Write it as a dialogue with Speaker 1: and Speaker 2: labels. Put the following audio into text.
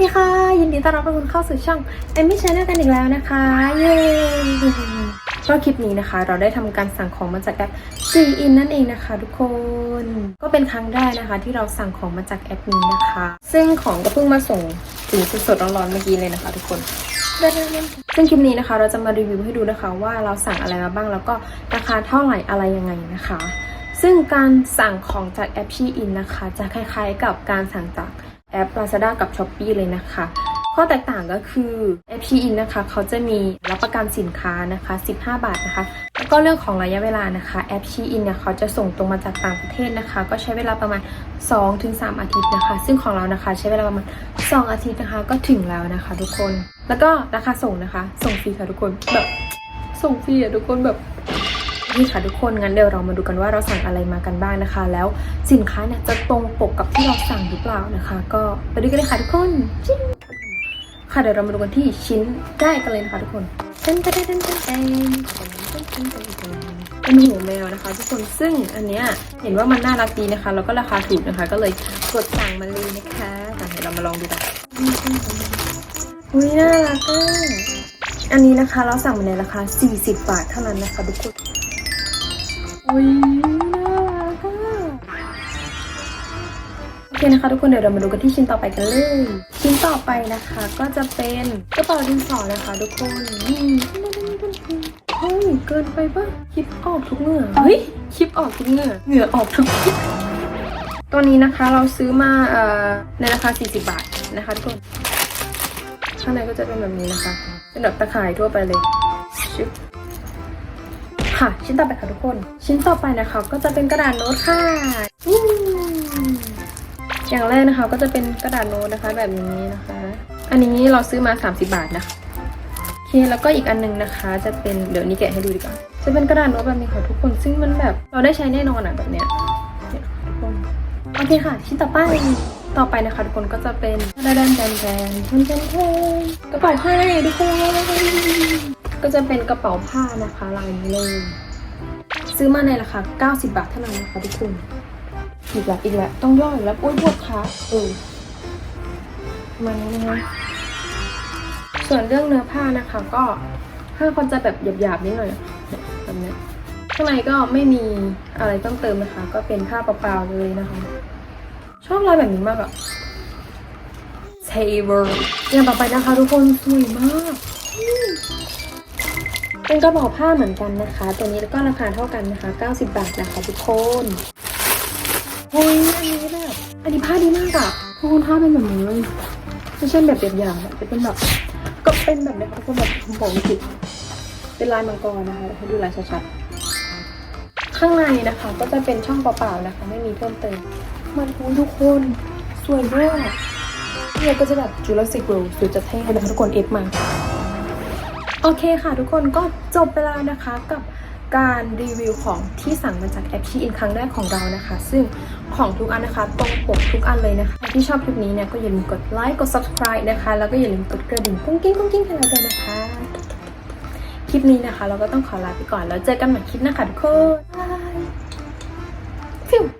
Speaker 1: ดีค่ะ ยินดีต้อนรับทุกคนเข้าสู่ช่อง e m m y Channel กันอีกแล้วนะคะ เย้ก็คลิปนี้นะคะ เราได้ทำการสั่งของมาจากแอป G In นั่นเองนะคะ ทุกคนก็เป็นครั้งแรกนะคะ ที่เราสั่งของมาจากแอปนี้นะคะ ซึ่งของก็เพิ่งมาส่งถึงสดๆร้อนๆเมื่อกี้เลยนะคะ ทุกคนซึ่งคลิปนี้นะคะ เราจะมารีวิวให้ดูนะคะ ว่าเราสั่งอะไรมาบ้างแล้วก็ราคาเท่าไหร่อะไรยังไงนะคะ ซึ่งการสั่งของจากแอปชีอินนะคะ จะคล้ายๆกับการสั่งจาก แอป Lazada กับ s h อ p e e เลยนะคะ ข้อแตกต่างก็คือแอปชีอินนะคะเขาจะมีรับประกันสินค้านะคะ 15 บาทนะคะ แล้วก็เรื่องของระยะเวลานะคะแอปชีอินเนี่ยเขาจะส่งตรงมาจากต่างประเทศนะคะ ก็ใช้เวลาประมาณ 2-3 อาทิตย์นะคะ ซึ่งของเรานะคะใช้เวลาประมาณ 2 อาทิตย์นะคะก็ถึงแล้วนะคะ ทุกคน แล้วก็ราคาส่งนะคะ ส่งฟรีค่ะทุกคนแบบส่งฟรีอะทุกคนแบบ นี่ค่ะทุกคนงั้นเดี๋ยวเรามาดูกันว่าเราสั่งอะไรมากันบ้างนะคะ แล้วสินค้าเนี่ยจะตรงปกกับที่เราสั่งหรือเปล่านะคะ ก็ไปดูกันเลยค่ะทุกคนจิ้งค่ะเดี๋ยวเรามาดูกันที่ชิ้นแรกกันเลยนะคะทุกคนเต้นเต้นเต้นเต้นเต้นเต้นเป็นหูแมวนะคะ ทุกคนซึ่งอันเนี้ยเห็นว่ามันน่ารักดีนะคะ แล้วก็ราคาถูกนะคะ ก็เลยกดสั่งมาเลยนะคะอะเดี๋ยวเรามาลองดูกันอุ้ยน่ารักอะอันนี้นะคะเราสั่งมาในราคา 40 บาทเท่านั้นนะคะทุกคน อุ้ยน่ารักอะโอเคนะคะทุกคนเดี๋ยวเรามาดูกันที่ชิ้นต่อไปกันเลย ชิ้นต่อไปนะคะก็จะเป็นกระเป๋าดินสอนะคะทุกคนนี่เฮ้ยเกินไปปะคลิปออกทุกเหงื่อเฮ้ยคลิปออกทุกเหงื่อเหงื่อออกทุกคลิปตัวนี้นะคะเราซื้อมาเอ่อในราคา 40 บาทนะคะทุกคนข้างในก็จะเป็นแบบนี้นะคะ เป็นแบบตะข่ายทั่วไปเลยชึบ ค่ะ ชิ้นต่อไปค่ะทุกคน ชิ้นต่อไปนะคะ ก็จะเป็นกระดาษโน้ตค่ะอย่างแรกนะคะ ก็จะเป็นกระดาษโน้ตนะคะ แบบนี้นะคะ อันนี้เราซื้อมา 30 บาทนะคะโอเคแล้วก็อีกอันหนึงนะคะ จะเป็นเดี๋ยวนี้แกะให้ดูดีกว่าจะเป็นกระดาษโน้ตแบบนี้ค่ะทุกคน ซึ่งมันแบบเราได้ใช้แน่นอนอะแบบเนี้ยทุกคนโอเคค่ะ ชิ้นต่อไปต่อไปนะคะ ทุกคนก็จะเป็นดนแดนแดนแดนแดนแดนแดนกระเป๋าผ้ทุกคน ก็จะเป็นกระเป๋าผ้านะคะลายนี้เลย ซื้อมาในราคา 90 บาทเท่านั้นนะคะทุกคนอีกแล้วอีกแล้วต้องย่ออีกแล้วโอ้ยปวดขาเออมานี้นะคะส่วนเรื่องเนื้อผ้านะคะ ก็ผ้าคนจะแบบหยาบๆนิดหน่อยเนี่ยแบบนี้ข้างในก็ไม่มีอะไรต้องเติมนะคะ ก็เป็นผ้าเปล่าๆเลยนะคะ ชอบลายแบบนี้มากอะเทเวอร์อย่างต่อไปนะคะ ทุกคนสวยมาก เป็นกระบอกผ้าเหมือนกันนะคะ ตัวนี้ก็ราคาเท่ากันนะคะ 90 บาทนะคะทุกคนโอ้ยอันนี้แบบอันนี้ผ้าดีมากอะทุกคนผ้าเป็นแบบนี้เลยไม่ใช่แบบหยาบๆอะเป็นแบบก็เป็นแบบนี้ค่ะทุกคนแบบผมบอกไม่ผิดเป็นลายมังกรนะคะให้ดูลายชัดๆข้างในนะคะ ก็จะเป็นช่องเปล่าๆนะคะ ไม่มีเพิ่มเติมมันโอ้ยทุกคนสวยมากเนี่ยก็จะแบบจูราสสิกโรสวยจะเท่เลยนะคะทุกคนเอฟมา โอเคค่ะทุกคนก็จบไปแล้วนะคะกับการรีวิวของที่สั่งมาจากแอปชีอินครั้งแรกของเรานะคะ ซึ่งของทุกอันนะคะตรงปกทุกอันเลยนะคะใครที่ชอบคลิปนี้เนี่ยก็อย่าลืมกดไลค์กด subscribe นะคะ แล้วก็อย่าลืมกดกระดิ่งกุ้งกิ้งกุ้งกิ้งให้เราด้วยนะคะ คลิปนี้นะคะ เราก็ต้องขอลาไปก่อนแล้วเจอกันใหม่คลิปหน้าค่ะทุกคนบายฟิว